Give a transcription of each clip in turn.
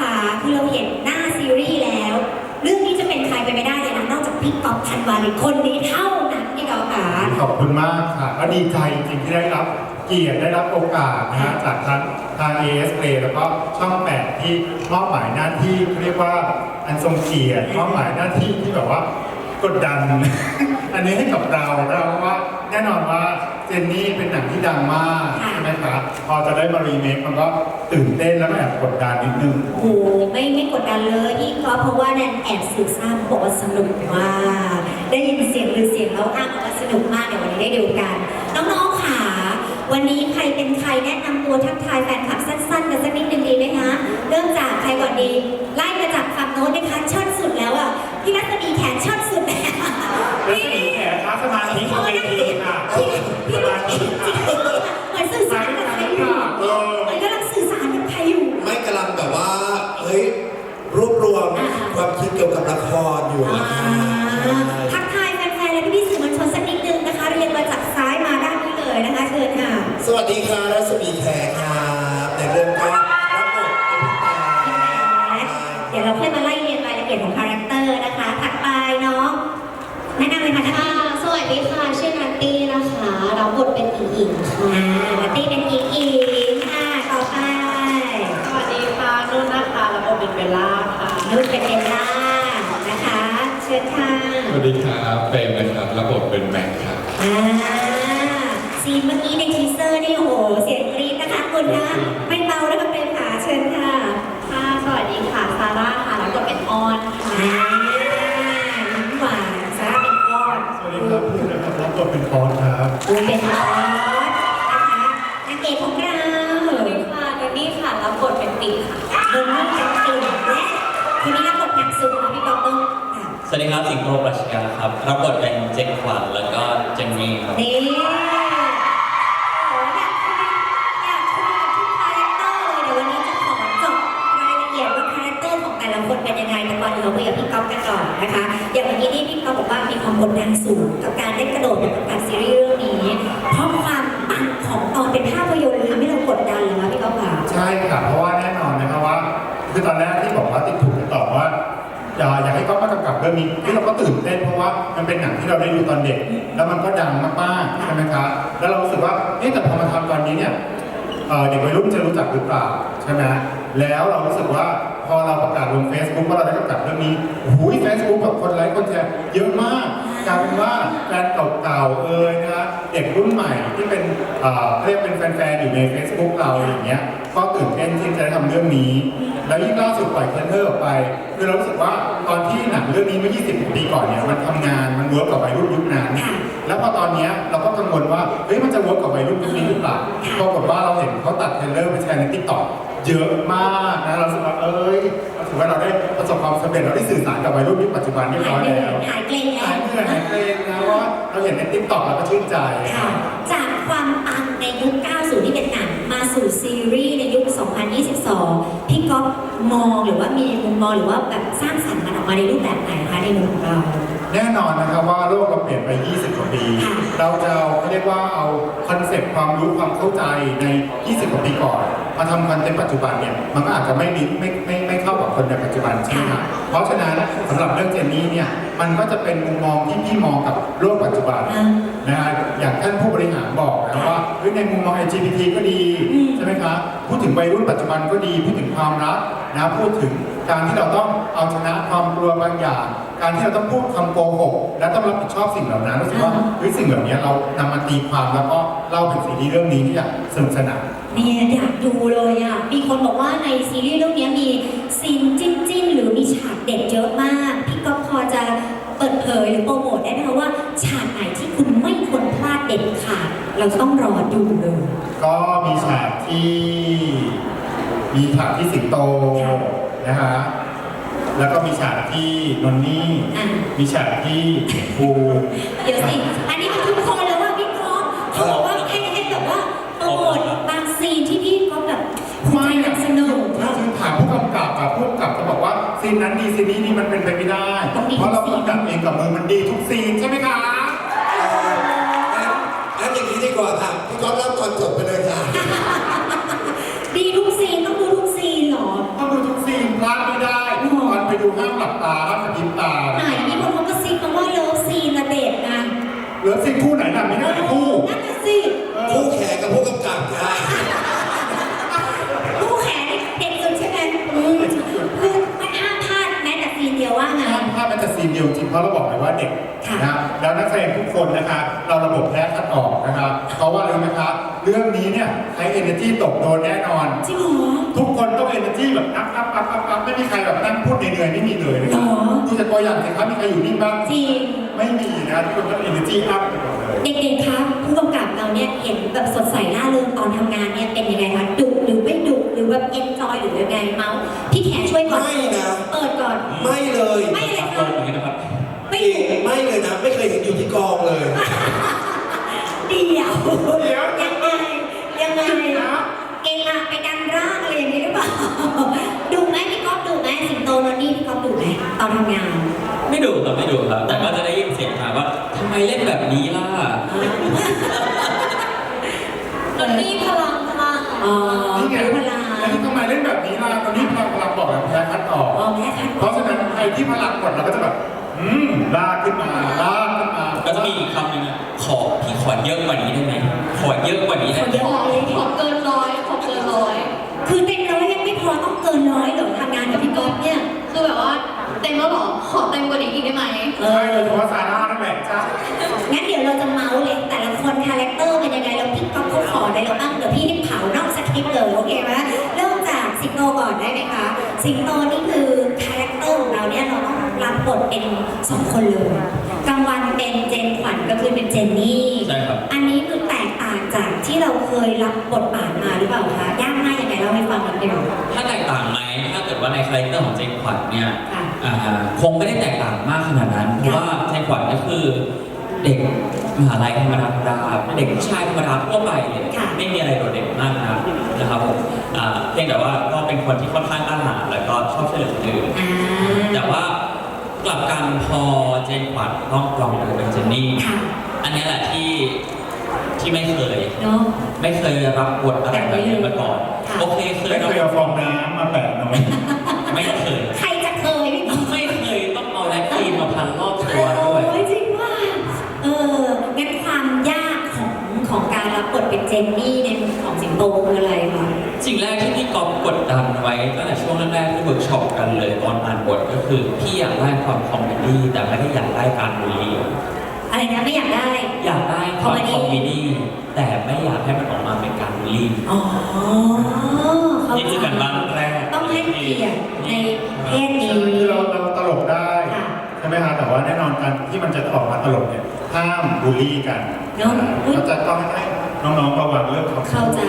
ขาคือเราเห็นหน้าซีรีส์แล้ว เรื่องนี้จะเป็นใครไปไม่ได้เลยนะนอกจากพี่ป๊อปทันวาลิคนนี้เท่านั้นพี่เขาขาขอบคุณมากค่ะก็ดีใจจริงที่ได้รับเกียรติได้รับโอกาสนะฮะจากทางทาง AS Play แล้วก็ช่องแปดที่มอบหมายหน้าที่เรียกว่าอันทรงเกียรติมอบหมายหน้าที่ที่แบบว่ากดดัน อันนี้ให้กับเราเราว่าแน่นอนว่า เจนนี่เป็นหนังที่ดังมากค่ะ ใช่ไหมครับพอจะได้มารีเมคมันก็ตื่นเต้นแล้วก็แอบกดดันนิดนึง โอ้โหไม่ไม่กดดันเลยพี่ก็เพราะว่าแนนแอบสื่อทราบบอกว่าสนุกมากได้ยินเสียงหรือเสียงแล้วอ้างว่าสนุกมากเดี๋ยววันนี้ได้ดูกัน น้องๆค่ะ วันนี้ใครเป็นใครแนะนำตัวทักทายแฟนคลับสั้นๆกันสักนิดนึงดีไหมคะเริ่มจากใครก่อนดี ไล่มาจากฝั่งโน้นนะคะชอบสุดแล้วอะพี่รัศมีแขนชอบสุดแล้วรัศมีแขกครับสมาธิบนเวทีค่ะ พี่พี่ เป็นเบลล่าค่ะนุ่นเป็นเอลล่านะคะ เชิญค่ะสวัสดีครับเฟรมนะครับรับบทเป็นแม็กครับอ่าซีนเมื่อกี้ในทีเซอร์นี่โอ้โหเสียงกรี๊ดนะคะคุณนะไม่เบานะคะเป็นขาเชิญค่ะค่ะสวัสดีค่ะซาร่าค่ะรับบทเป็นออนค่ะ อ่ายิ้มหวานซาร่าเป็นก้อน สวัสดีครับพี่นะครับรับบทเป็นพอสครับ ดูเป็นก้อนนะคะนางเอกของเรา สวัสดีค่ะเดนนี่ค่ะรับบทเป็นปิ๊กค่ะ เดินนี่เป็นติ่งและทีนี้รับบทหนักสุดนะพี่ก๊อฟต้องค่ะ ส วัสดีครับสิงโตปรัชญาครับรับบทเป็นเจนขวัญแล้วก็เจนนี่ครับ นี่โอ้อยากคุยอยากคุยกับทุกคาแรคเตอร์เลยเดี๋ยววันนี้จะขอจบรายละเอียดว่าคาแรคเตอร์ของแต่ละคนเป็นยังไงแต่ก่อนอื่นเราคุยกับพี่ก๊อฟกันก่อนนะคะ อย่างเมื่อกี้ที่พี่ก๊อฟบอกว่ามีความกดดันสูงกับการได้กระโดดมากับซีรีส์ เรื่องนี้ที่เราก็ตื่นเต้นเพราะว่ามันเป็นหนังที่เราได้ดูตอนเด็ก แล้วมันก็ดังมากๆใช่ไหมครับแล้วเรารู้สึกว่าเอ๊ะแต่พอมาทำตอนนี้เนี่ยเอ่อเด็กวัยรุ่นจะรู้จักหรือเปล่าใช่ไหมแล้วเรารู้สึกว่าพอเราประกาศลง Facebook ว่าเราได้กำกับเรื่องนี้โอ้โหเฟซบุ๊กแบบคนไลค์คนแชร์เยอะมากกลายเป็นว่าแฟนเก่าๆเอ่ยนะฮะเด็กรุ่นใหม่ที่เป็นเอ่อเรียกเป็นแฟนๆอยู่ใน Facebook เราอย่างเงี้ยก็ตื่นเต้นที่จะได้ทำเรื่องนี้ แล้วยิ่งล่าสุดปล่อยเทรลเลอร์ออกไป คือเรารู้สึกว่าตอนที่หนังเรื่องนี้เมื่อ 20 ปีก่อนเนี่ยมันทำงานมันเวิร์กกับวัยรุ่นยุคนั้นค่ะแล้วพอตอนเนี้ยเราก็กังวลว่าเฮ้ยมันจะเวิร์กกับวัยรุ่นยุคนี้หรือเปล่าปรากฏว่าเราเห็นเขาตัดเทรลเลอร์ไปแชร์ในทิกตอกเยอะมากนะเรารู้สึกว่าเอ้ยเราถือว่าเราได้ประสบความสำเร็จเราได้สื่อสารกับวัยรุ่นยุคปัจจุบันเรียบร้อยแล้วหายเกรงแล้หายวเหนื่อยหายเกรงนะว่าเราเห็นในทิกตอกเราก็ชื่นใจค่ะจากความปังในยุค 90ที่เป็นหนังมาสู่ซีรีส์ในยุค 2022 พี่ก๊อฟมองหรือว่ามีมุมมองหรือว่าแบบสร้างสรรค์มันออกมาในรูปแบบไหนคะในมุมของเรา แน่นอนนะครับว่าโลกเราเปลี่ยนไป 20 กว่าปีค่ะเราจะเอาเขาเรียกว่าเอาคอนเซ็ปต์ความรู้ความเข้าใจใน 20 กว่าปีก่อน มาทำคอนเทนต์ปัจจุบันเนี่ย มันก็อาจจะไม่ดีไม่ไม่ไม่เข้ากับคนในปัจจุบันใช่ไหมครับเพราะฉะนั้นสำหรับเรื่องเจนนี่เนี่ย มันก็จะเป็นมุมมองที่พี่มองกับโลกปัจจุบัน นะว่าเฮ้ยในมุมมอง LGBT ก็ดีอืมใช่ไหมครับพูดถึงวัยรุ่นปัจจุบันก็ดีพูดถึงความรักนะพูดถึงการที่เราต้องเอาชนะความกลัวบางอย่าง การที่เราต้องพูดคำโกหกและต้องรับผิดชอบสิ่งเหล่านั้นรู้สึกว่าเฮ้ยสิ่งเหล่านี้เรานำมาตีความแล้วก็เล่าเป็นซีรีส์เรื่องนี้ที่อยากสนุกสนานเนี่ยอยากดูเลยอะ มีคนบอกว่าในซีรีส์เรื่องนี้มีซีนจิ้นจิ้นๆหรือมีฉากเด็ดเยอะมาก พี่ก๊อฟพอจะเปิดเผยหรือโปรโมทได้ไหมคะว่าฉากไหนที่คุณ เด็ดขาดเราต้องรอดูเลย ก็มีฉากที่มีฉากที่สิงโตนะฮะแล้วก็มีฉากที่นนนี่ อะ มีฉากที่ภูเดี๋ยวสิ อันนี้มันทุกคนเลยว่าพี่ก๊อฟเขาบอกว่าให้ให้แบบว่าโปรโมทบางซีนที่พี่ก๊อฟแบบภูมิใจนำเสนอ ถ้าถึงถามผู้กำกับกับผู้กำกับจะบอกว่าซีนนั้นดีซีนนี้นี่มันเป็นไปไม่ได้ ต้องดีเพราะเราทุกซีน กำกับเองกับมือมันดีทุกซีนใช่ไหมคะ ดีกว่าค่ะพี่ก๊อฟเล่าตอนจบไปเลยค่ะดีทุกซีนต้องดูทุกซีนเหรอต้องดูทุกซีนพลาดไม่ได้ทุกคนไปดูห้ามหลับตาห้ามกระพริบตาไหนมีคนเขากระซิบมาว่าเลิฟซีนระเด็ดนะเลิอสิคู่ไหนล่ะ นจะซีนเดียวจริงเพราะเราบอกเลยว่าเด็กค่ะนะครับแล้วนักแสดงทุกคนนะคะเราระบบแพ้คัดออกนะครับเพราะว่าอะไรรู้ไหมครับเรื่องนี้เนี่ยใช้ energy ตกโดนแน่นอนจริงเหรอทุกคนต้อง energy แบบอัพอัพอัพอัพอัพไม่มีใครแบบนั่งพูดเหนื่อยๆไม่มีเลยนะครับหรอดูจากตัวอย่างสิครับมีใครอยู่นิ่งบ้างจริงไม่มีนะทุกคนต้อง energy up ไปหมดเลยเด็กๆคะผู้กำกับเราเนี่ยเห็นแบบสดใสร่าเริงตอนทำงานเนี่ยเป็นยังไงะไปกันร่างอะไรอย่างนี้หรือเปล่าดุไหมพี่ก๊อฟดุไหมสิงโตนนนี่พี่ก๊อฟดุไหมตอนทำงานไม่ดุครับไม่ดุครับ แต่ก็จะได้ยินเสียงถามว่าทำไมเล่นแบบนี้ล่ะนนนี่พลังพลังอ๋อนี่ไงรู้เวลาแล้วนี่ทำไมเล่นแบบนี้ล่ะตอนนี้พลังพลังบอกแล้วแพ้คัดออกอ๋อแม่คันเพราะฉะนั้นใครที่พลังหมดเราก็จะแบบอืมลากขึ้นมาลากขึ้นมาก็จะมีอีกคำหนึ่งอะขอพี่ขอเยอะกว่านี้ได้ไหมขอเยอะกว่านี้ได้ไหมขอขอเกินร้อยขอเกินร้อย คือเต็มร้อยยังไม่ พอต้องเกินร้อยเหรอทำงานกับพี่ก๊อฟเนี่ย คือแบบว่าเต็มแล้วเหรอขอเต็มกว่านี้อีกได้ไหมเอใช่อ โดยเฉพาะซาร่านั่นแหละจ้างั้นเดี๋ยวเราจะเมาส์เลยแต่ละคนคาแรคเตอร์เป็นยังไงแล้วพี่ก๊อฟเขาขออะไรเราบ้างเดี๋ยวพี่ให้เผานอกสคริปต์เลยโอเคไหมเริ่มจากสิงโตก่อนได้ไหมคะ สิงโตนี่คือคาแรคเตอร์ของเราเนี่ยเราต้องรับบทเป็นสองคนเลย คือเป็นเจนนี่ใช่ครับ อันนี้คือแตกต่างจากที่เราเคยรับบทบาทมาหรือเปล่าคะยากง่ายยังไงเล่าให้ฟังนิดนึง ถ้าแตกต่างไหมถ้าเกิดว่าในคาแรคเตอร์ของเจนขวัญเนี่ยค่ะอ่าคงไม่ได้แตกต่างมากขนาดนั้น เพราะว่าเจนขวัญก็คือเด็กมหาลัยธรรมดาธรรมดาเด็กผู้ชายธรรมดาทั่วไปเลยค่ะ ไม่มีอะไรโดดเด่นมากนะนะครับผมอ่าเพียงแต่ว่าก็เป็นคนที่ค่อนข้างกล้าหาญแล้วก็ชอบช่วยเหลือคนอื่น อ่า แต่ว่า กลับกันพอเจนขวัญต้องลองดูเป็นเจนนี่ ค่ะอันนี้แหละที่ที่ไม่เคย เนาะ ไม่เคยรับบทอะไรแบบนี้มาก่อน ค่ะ โอเคเคยไม่รัเคบยเอาฟองน้ำมาแปะน้อยไม่เคย ใครจะเคยพี่ก๊อฟไม่เคยต้องเอาแลคทีนมาพันรอบตัวด้วย โอ้ยจริงว่าเอองั้นความยากของของการรับบทเป็นเจนนี่ในมุมของสิงโตคืออะไรคะ สิ่งแรกที่พี่ กอบกดดันไว้ตั้งแต่ช่วงแรกๆที่เวิร์กช็อปกันเลยตอนอ่านบทก็คือพี่อยากได้ความคอมเมดี้แต่ไม่ได้อยากได้การบูลลี่อะไรนะไม่อยากได้ อยากได้ความ Comedy คอมเมดี้แต่ไม่อยากให้มันออกมาเป็นการบูลลี่อ๋อเข้านี่คือใจการบ้านแรกต้องให้เกียรติในเพศนี้คือเราเราตลกได้ค่ะใช่ไหมฮะแต่ว่าแน่นอนการที่มันจะออกมาตลกเนี่ยห้ามบูลลี่กันเนอะเราจะต้องให้ น้องๆระวังเรื่องคำพูดเข้าใจ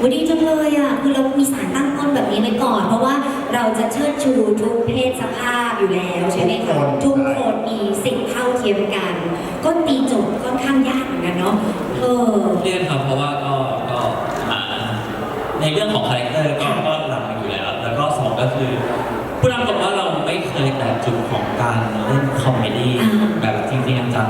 วันดีจังเลยอะคือเรามีสารตั้งต้นแบบนี้ไว้ก่อน เพราะว่าเราจะเชิดชูทุกเพศสภาพอยู่แล้วใช่ไหมคะทุกคนมีสิ่งเท่าเทียมกัน ก็ตีโจทย์ค่อนข้างยากเหมือนกันเนาะเออเรียนครับเพราะว่าก็ก็อ่าในเรื่องของคาแรคเตอร์ก็ก็หลักอยู่แล้ว แล้วก็สองก็คือพูดตามตรงว่าเราไม่เคยแต่จุดของการเล่นคอมเมดี้อ่าแบบจริงๆจังๆ